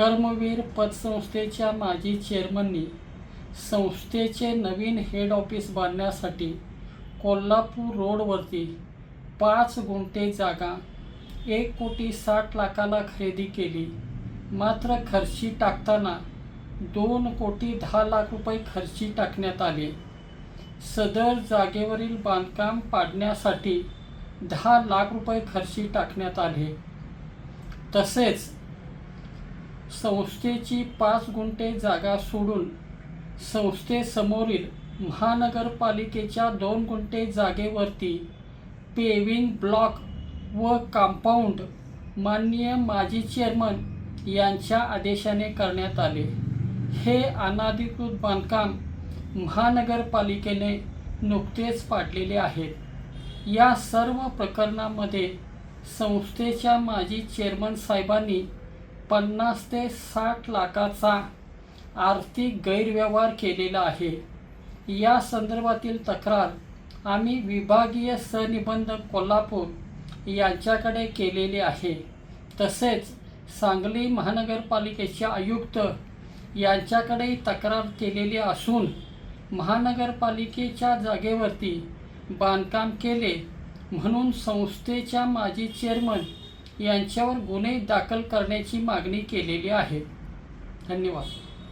कर्मवीर पतसंस्थेच्या माजी चेअरमननी संस्थेचे नवीन head office बांधण्यासाठी कोल्हापूर रोडवरती पाच गुंठे जागा एक कोटी साठ लाखाला खरेदी केली. मात्र खर्ची टाकताना दोन कोटी दहा लाख रुपये खर्ची टाकण्यात आले. सदर जागेवरील बांधकाम पाडण्यासाठी दहा लाख रुपये खर्ची टाकण्यात आले. तसेच संस्थेची पाच गुंठे जागा सोडून संस्थेसमोरील महानगरपालिकेच्या दोन गुंठे जागेवरती पेविंग ब्लॉक व कंपाऊंड माननीय माजी चेअरमन यांच्या आदेशाने करण्यात आले. हे अनाधिकृत बांधकाम महानगरपालिकेने नुकतेच पाडलेले आहेत. या सर्व प्रकरणामध्ये संस्थेच्या माजी चेअरमन साहेबांनी पन्नास ते साठ लाखाचा आर्थिक गैरव्यवहार केलेला आहे. या संदर्भातील तक्रार आम्ही विभागीय सनिबंधक कोल्हापूर यांच्याकडे केलेली आहे. तसेच सांगली महानगरपालिकेचे आयुक्त यांच्याकडेही तक्रार केलेली असून महानगरपालिकेच्या जागेवरती बांधकाम केले म्हणून संस्थेच्या माजी चेअरमन यांच्यावर गुन्हे दाखल करण्याची मागणी केलेली आहे. धन्यवाद.